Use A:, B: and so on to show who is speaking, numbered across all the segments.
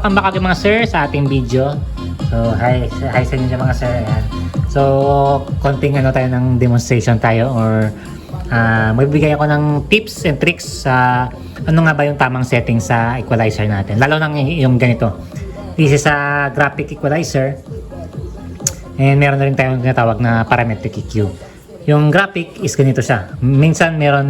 A: Welcome back again mga sir sa ating video. So, hi, hi sa inyo mga sir. Ayan. So, konting ano tayo ng demonstration tayo or ah magbibigay ako ng tips and tricks sa ano nga ba yung tamang setting sa equalizer natin. Lalo nang yung ganito. This is a graphic equalizer. And meron na rin tayong tinatawag na parametric EQ. Yung graphic is ganito siya. Minsan meron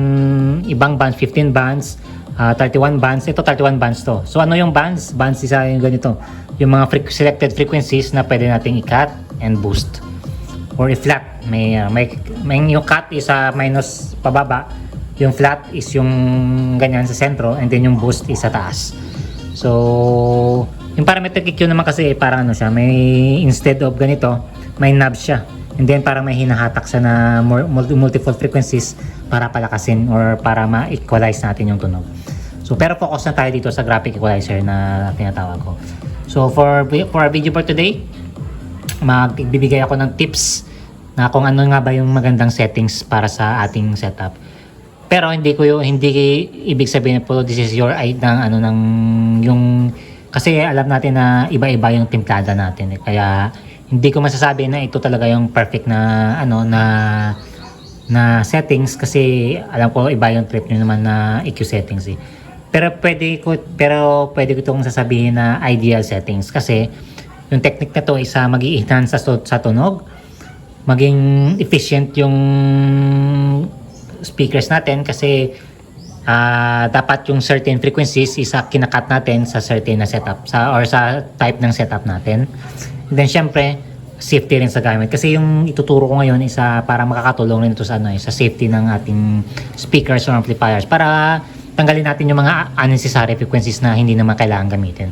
A: ibang bands, 15 bands, ah, 31 bands. Ito 31 bands to. So ano yung bands? Bands isa yung ganito. Yung mga fre- selected frequencies na pwede nating i-cut and boost. Or i-flat. May, ah, may, may yung cut is ah, minus pababa. Yung flat is yung ganyan sa sentro and then yung boost is sa taas. So, yung parametric EQ naman kasi parang ano siya, may instead of ganito, may knob siya. And then parang may hinahatak siya na more, multi, multiple frequencies para palakasin or para ma-equalize natin yung tunog. So, pero focus na tayo dito sa graphic equalizer na tinatawag ko. So, for, for our video for today, magbibigay ako ng tips na kung ano nga ba yung magandang settings para sa ating setup. Pero hindi ko yung hindi ibig sabihin po this is your ay ng ano ng yung kasi alam natin na iba-iba yung timplada natin eh. Kaya hindi ko masasabi na ito talaga yung perfect na ano na na settings kasi alam ko iba yung trip nyo naman na EQ settings eh. Pero pwede ko pero pwede ko itong sasabihin na ideal settings kasi yung technique na to isa mag-i-enhance sa, sa tunog maging efficient yung speakers natin kasi ah, dapat yung certain frequencies isa kinakat natin sa certain na setup sa or sa type ng setup natin. And then syempre safety rin sa gamit kasi yung ituturo ko ngayon isa para makakatulong rin ito sa ano eh, sa safety ng ating speakers or amplifiers para tanggalin natin yung mga unnecessary frequencies na hindi naman kailangan gamitin.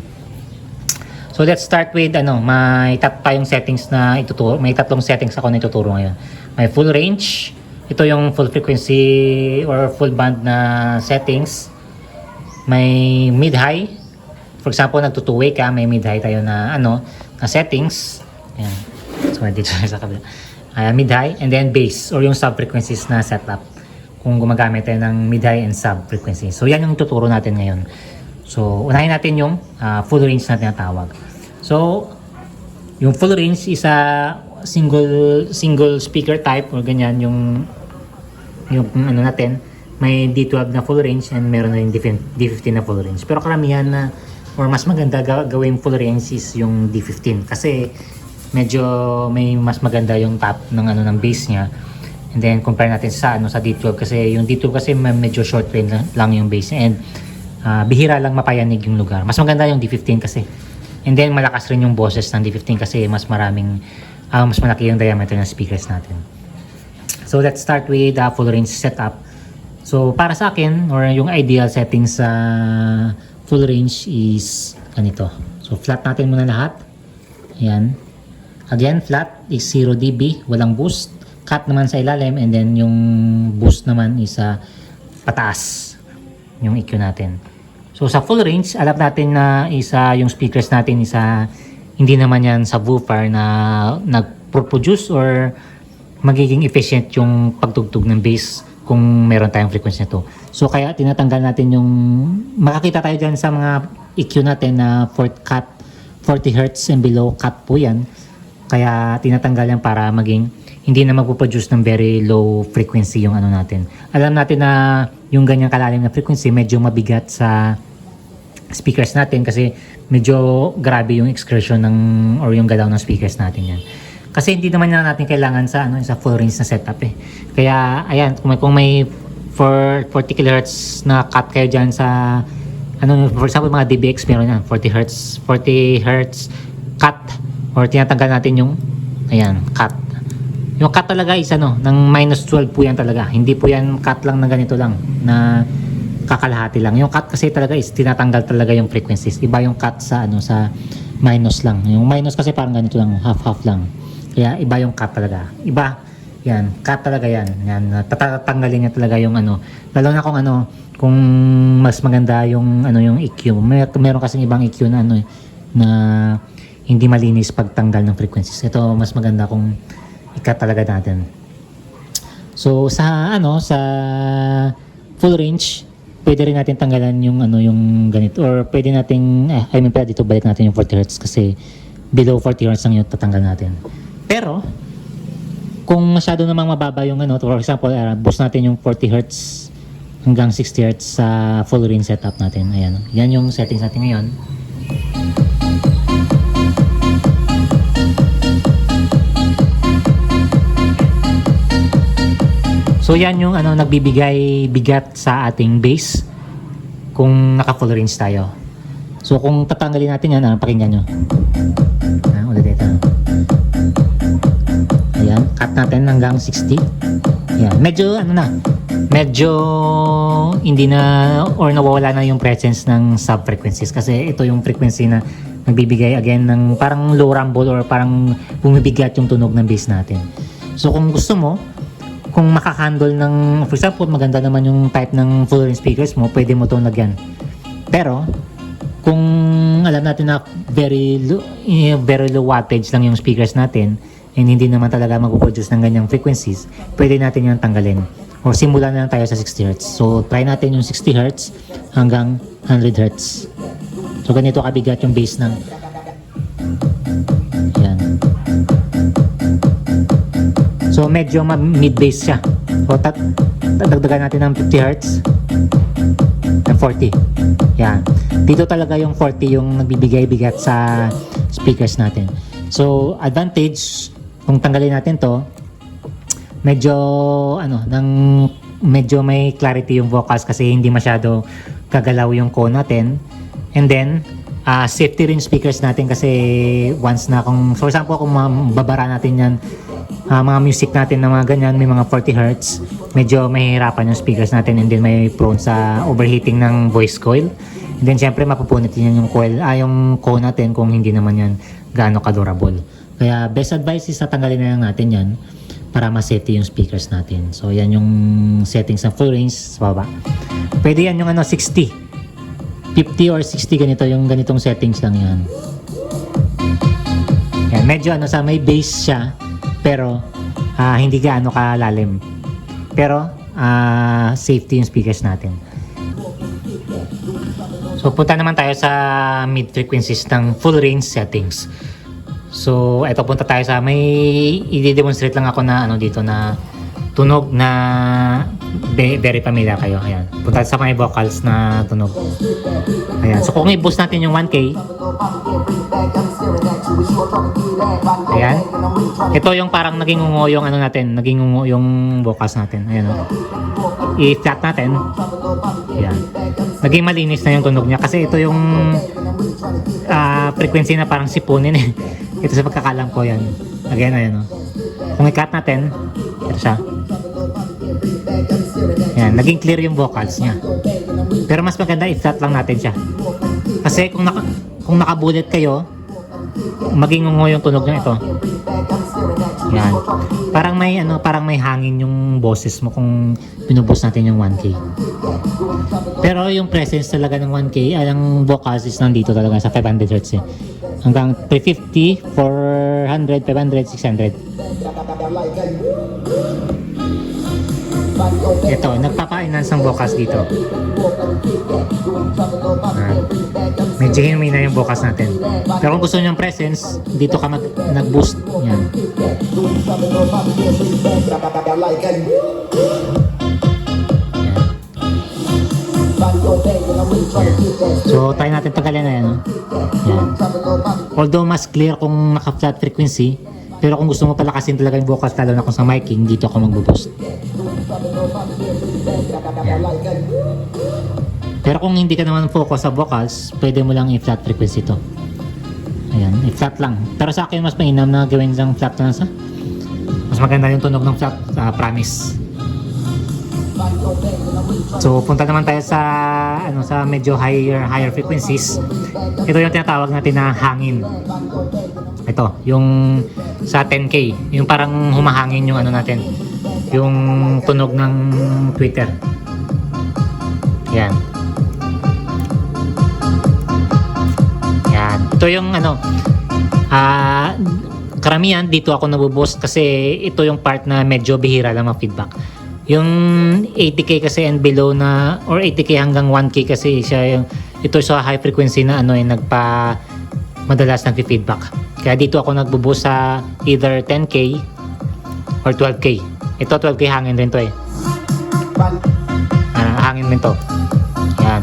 A: So let's start with ano, may tat tayong settings na ituturo, may tatlong settings ako na ituturo ngayon. May full range, ito yung full frequency or full band na settings. May mid-high. For example, nagto two-way ka, may mid-high tayo na ano, na settings. Ayan. So dito sa kabila. Ayan, mid-high and then bass or yung sub-frequencies na setup kung gumagamit tayo ng mid-high and sub-frequency. So yan yung tuturo natin ngayon. So unahin natin yung ah, full range na tinatawag. So yung full range is a single single speaker type or ganyan yung yung ano natin may D12 na full range and meron na rin D15 D15 na full range. Pero karamihan na or mas maganda ga- gawing full range is yung D15 kasi medyo may mas maganda yung top ng ano ng base niya. And then compare natin sa ano sa D12 kasi yung D12 kasi medyo short range lang, yung base niya and ah, bihira lang mapayanig yung lugar. Mas maganda yung D15 kasi. And then malakas rin yung boses ng D15 kasi mas maraming ah, mas malaki yung diameter ng speakers natin. So let's start with the full range setup. So para sa akin or yung ideal setting sa full range is ganito. So flat natin muna lahat. Ayan. Again, flat is 0 dB, walang boost. Cut naman sa ilalim and then yung boost naman is sa pataas yung EQ natin. So sa full range, alam natin na isa yung speakers natin isa hindi naman yan subwoofer na nag-produce or magiging efficient yung pagtugtog ng bass kung meron tayong frequency nito. So kaya tinatanggal natin yung makakita tayo dyan sa mga EQ natin na fourth cut 40 Hz and below cut po yan. Kaya tinatanggal yan para maging hindi na magpo-produce ng very low frequency yung ano natin. Alam natin na yung ganyang kalalim na frequency medyo mabigat sa speakers natin kasi medyo grabe yung excursion ng or yung galaw ng speakers natin yan. Kasi hindi naman na natin kailangan sa ano sa full range na setup eh. Kaya ayan, kung may, kung may for 40 kHz na cut kayo diyan sa ano for example mga DBX meron yan 40 Hz 40 Hz cut or tinatanggal natin yung ayan cut yung cut talaga is ano ng minus 12 po yan talaga hindi po yan cut lang na ganito lang na kakalahati lang. Yung cut kasi talaga is tinatanggal talaga yung frequencies. Iba yung cut sa ano sa minus lang. Yung minus kasi parang ganito lang, half-half lang. Kaya iba yung cut talaga. Iba. Yan, cut talaga yan. Yan, tatatanggalin niya talaga yung ano. Lalo na kung ano, kung mas maganda yung ano yung EQ. May, meron kasi ibang EQ na ano eh, na hindi malinis pagtanggal ng frequencies. Ito mas maganda kung i-cut talaga natin. So sa ano sa full range, pwede rin natin tanggalan yung ano yung ganito or pwede nating eh, I mean pwede dito balik natin yung 40 Hz kasi below 40 Hz lang yung tatanggal natin. Pero kung masyado namang mababa yung ano, for example, uh, boost natin yung 40 Hz hanggang 60 Hz sa full range setup natin. Ayan. Yan yung settings natin ngayon. So yan yung ano nagbibigay bigat sa ating base kung naka full range tayo. So kung tatanggalin natin yan, ano, pakinggan nyo. Ah, ulit ito. Cut natin hanggang 60. Ayan, medyo ano na, medyo hindi na or nawawala na yung presence ng sub-frequencies kasi ito yung frequency na nagbibigay again ng parang low rumble or parang bumibigat yung tunog ng bass natin. So kung gusto mo, kung makakandle ng, for example, maganda naman yung type ng full range speakers mo, pwede mo itong lagyan. Pero, kung alam natin na very low, eh, very low wattage lang yung speakers natin, and hindi naman talaga mag-produce ng ganyang frequencies, pwede natin yung tanggalin. O simulan na lang tayo sa 60 Hz. So, try natin yung 60 Hz hanggang 100 Hz. So, ganito kabigat yung bass ng yan. So medyo mid-bass siya. So tat dadagdagan natin ng 50 Hz ng 40. Yan. Dito talaga yung 40 yung nagbibigay bigat sa speakers natin. So advantage kung tanggalin natin to medyo ano nang medyo may clarity yung vocals kasi hindi masyado kagalaw yung cone natin. And then ah, safety rin speakers natin kasi once na kung for example kung mababara natin yan ah, mga music natin na mga ganyan, may mga 40 Hz, medyo mahihirapan yung speakers natin and then may prone sa overheating ng voice coil. And then syempre mapupunit yan yung coil, ah, yung cone natin kung hindi naman yan gaano ka-durable. Kaya best advice is tatanggalin na lang natin yan para ma-safety yung speakers natin. So yan yung settings ng full range sa baba. Pwede yan yung ano 60. 50 or 60 ganito yung ganitong settings lang yan. Yan, medyo ano sa may base siya pero ah, hindi gaano kalalim. Pero ah, safety yung speakers natin. So punta naman tayo sa mid frequencies ng full range settings. So eto punta tayo sa may i-demonstrate lang ako na ano dito na tunog na be- very familiar kayo. Ayan. Punta sa may vocals na tunog. Ayan. So kung i-boost natin yung 1K, Ayan. Ito yung parang naging ungo yung ano natin, naging ungo yung vocals natin. Ayan o. I-flat natin. Ayan. Naging malinis na yung tunog niya kasi ito yung ah, frequency na parang sipunin eh. Ito sa pagkakalam ko yan. Again, ayan o. Kung i-cut natin, ito siya. Ayan, naging clear yung vocals niya. Pero mas maganda i-flat lang natin siya. Kasi kung naka, kung nakabulit kayo, maging ungo yung tunog niya ito. Yan. Parang may ano, parang may hangin yung boses mo kung pinubos natin yung 1K. Pero yung presence talaga ng 1K, ay ang vocals is nandito talaga sa 500 Hz eh. Hanggang 350, 400, 500, 600. Ito, nagpapa-enhance ng vocals dito. Ah, medyo humina yung vocals natin. Pero kung gusto nyo ng presence, dito ka mag, nag-boost. Yan. So, try natin tanggalin na yan. Yan. Although mas clear kung naka-flat frequency, pero kung gusto mo palakasin talaga yung vocals, lalo na kung sa miking, dito ako mag-boost. Yan. Pero kung hindi ka naman focus sa vocals, pwede mo lang i-flat frequency to. Ayan, i-flat lang. Pero sa akin, mas mainam na gawin lang flat lang sa. Mas maganda yung tunog ng flat, ah, promise. So, punta naman tayo sa ano sa medyo higher higher frequencies. Ito yung tinatawag natin na hangin. Ito, yung sa 10K, yung parang humahangin yung ano natin, yung tunog ng Twitter. Yan. Yan. Ito yung ano, ah, karamihan dito ako nabubost kasi ito yung part na medyo bihira lang ang feedback. Yung 80k kasi and below na or 80k hanggang 1k kasi siya yung ito sa high frequency na ano eh nagpa madalas nag-feedback. Kaya dito ako nagbubuo sa either 10k or 12k. Ito 12k hangin rin to eh. Ah, hangin rin to. Yan.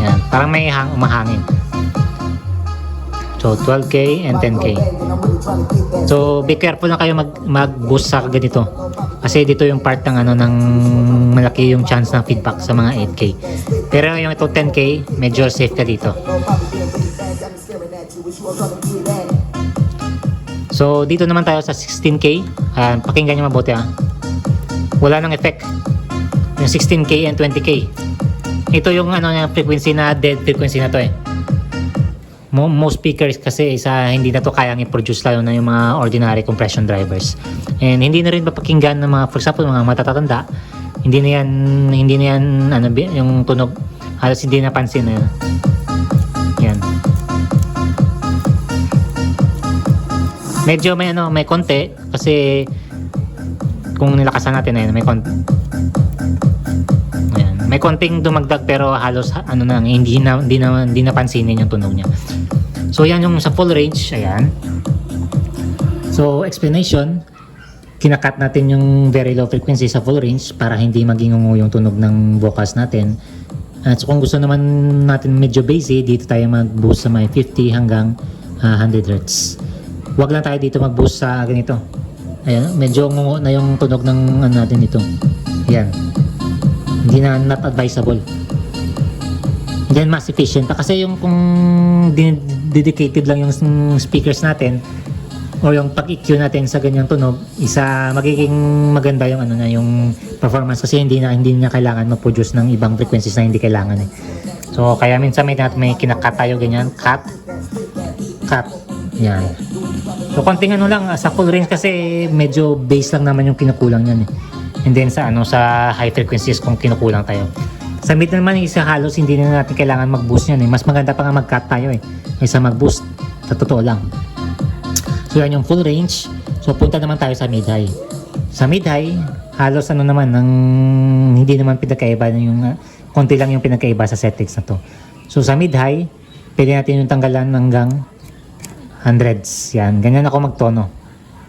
A: Yan. Parang may hang umahangin. So 12k and 10k. So be careful na kayo mag mag-boost sa ganito. Kasi dito yung part ng ano ng malaki yung chance ng feedback sa mga 8k. Pero yung ito 10k, medyo safe ka dito. So dito naman tayo sa 16k. Ah, pakinggan niyo mabuti ah. Wala nang effect. Yung 16k and 20k. Ito yung ano na frequency na dead frequency na to eh. Mo- most speakers kasi isa hindi na to kayang i-produce lalo na yung mga ordinary compression drivers. And hindi na rin mapakinggan ng mga for example mga matatanda. Hindi na yan hindi na yan ano yung tunog halos hindi napansin na yan. Yan. Medyo may ano, may konti kasi kung nilakasan natin ayun, may konti. May konting dumagdag pero halos ha- ano na hindi na hindi na hindi napansinin yung tunog niya. So yan yung sa full range, ayan. So explanation, kinakat natin yung very low frequency sa full range para hindi maging ungo yung tunog ng vocals natin. At so kung gusto naman natin medyo bassy, dito tayo mag-boost sa may 50 hanggang ah, 100 Hz. Huwag lang tayo dito mag-boost sa ganito. Ayan, medyo ungo na yung tunog ng ano natin dito. Ayan. Hindi na not advisable. Then mas efficient pa kasi yung kung dedicated lang yung speakers natin or yung pag-EQ natin sa ganyang tunog, isa magiging maganda yung ano na yung performance kasi hindi na hindi na kailangan mag-produce ng ibang frequencies na hindi kailangan eh. So kaya minsan may may kinakat tayo ganyan, cut, cut. Yan. So konting ano lang sa full range kasi medyo bass lang naman yung kinukulang niyan eh. And then sa ano sa high frequencies kung kinukulang tayo. Sa mid naman isa halos hindi na natin kailangan mag-boost yan eh. Mas maganda pa nga mag-cut tayo eh. Kaysa mag-boost. Sa totoo lang. So yan yung full range. So punta naman tayo sa mid-high. Sa mid-high, halos ano naman, ng, hindi naman pinagkaiba na yung, uh, konti lang yung pinagkaiba sa settings na to. So sa mid-high, pwede natin yung tanggalan hanggang hundreds. Yan, ganyan ako magtono.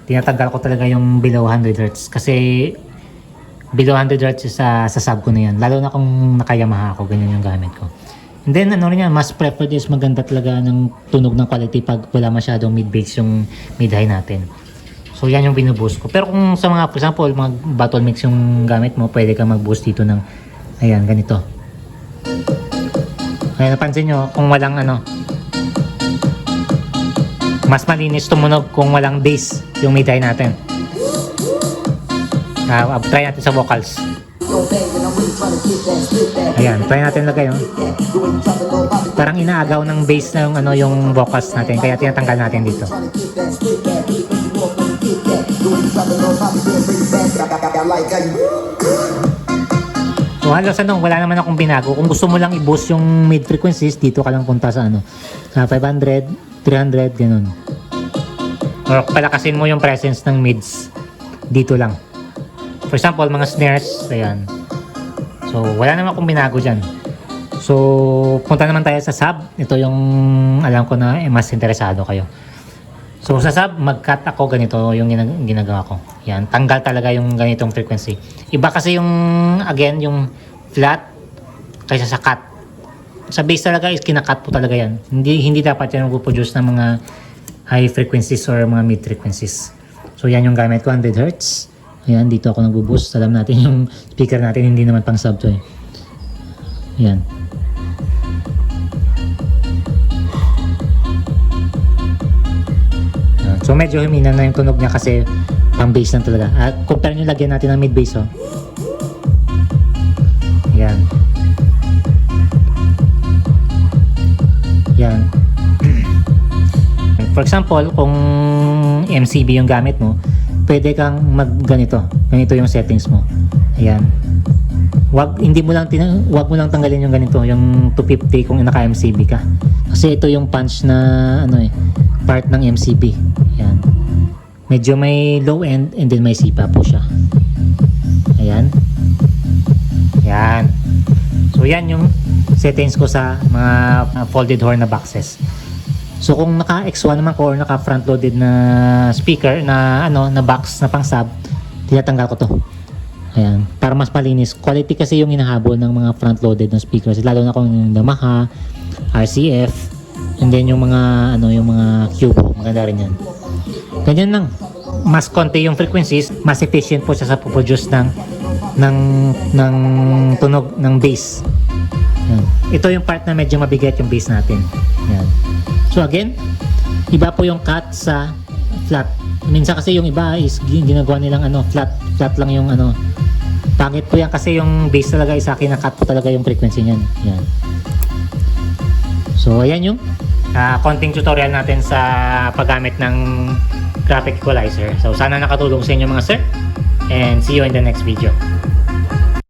A: Tinatanggal ko talaga yung below 100 Hz kasi below 100 Hz sa, sa sub ko na yan. Lalo na kung naka-Yamaha ako, ganyan yung gamit ko. And then ano rin yan, mas preferred is maganda talaga ng tunog ng quality pag wala masyadong mid-bass yung mid-high natin. So yan yung binuboost ko. Pero kung sa mga, for example, mga battle mix yung gamit mo, pwede ka mag-boost dito ng, ayan, ganito. Kaya napansin nyo, kung walang ano, mas malinis tumunog kung walang bass yung mid-high natin. Uh, try natin sa vocals. Ayan, try natin lagay oh. Parang inaagaw ng bass na yung ano yung vocals natin kaya tinatanggal natin dito. So halos ano, wala naman akong binago. Kung gusto mo lang i-boost yung mid frequencies, dito ka lang punta sa ano, sa 500, 300, ganun. Or palakasin mo yung presence ng mids dito lang. For example, mga snares, ayan. So, wala naman akong binago dyan. So, punta naman tayo sa sub. Ito yung alam ko na eh, mas interesado kayo. So, sa sub, mag-cut ako ganito yung ginag- ginagawa ko. Yan, tanggal talaga yung ganitong frequency. Iba kasi yung, again, yung flat kaysa sa cut. Sa bass talaga is kinakat po talaga yan. Hindi hindi dapat yan mag-produce ng mga high frequencies or mga mid frequencies. So, yan yung gamit ko, 100 Hz. Ayan, dito ako nag-boost. Alam natin yung speaker natin, hindi naman pang sub to eh. Yan. Yan. So medyo humina na yung tunog niya kasi pang bass lang talaga. At compare nyo lagyan natin ng mid bass oh. Yan. Yan. For example, kung MCB yung gamit mo, pwede kang mag ganito. Ganito yung settings mo. Ayan. Wag hindi mo lang tina, wag mo lang tanggalin yung ganito, yung 250 kung naka MCB ka. Kasi ito yung punch na ano eh, part ng MCB. Ayan. Medyo may low end and then may sipa po siya. Ayan. Yan. So yan yung settings ko sa mga folded horn na boxes. So kung naka X1 naman ko or naka front loaded na speaker na ano na box na pang sub, tinatanggal ko to. Ayan, para mas malinis. Quality kasi yung hinahabol ng mga front loaded na speakers, lalo na kung yung Yamaha, RCF, and then yung mga ano yung mga Cubo, maganda rin yan. Ganyan lang. Mas konti yung frequencies, mas efficient po siya sa produce ng ng ng tunog ng bass. Yan. Ito yung part na medyo mabigat yung bass natin. Yan. So again, iba po yung cut sa flat. Minsan kasi yung iba is gi- ginagawa nilang ano, flat, flat lang yung ano. Pangit po yan kasi yung bass talaga is akin na cut po talaga yung frequency niyan. Yan. So ayan yung ah, konting tutorial natin sa paggamit ng graphic equalizer. So sana nakatulong sa inyo mga sir. And see you in the next video.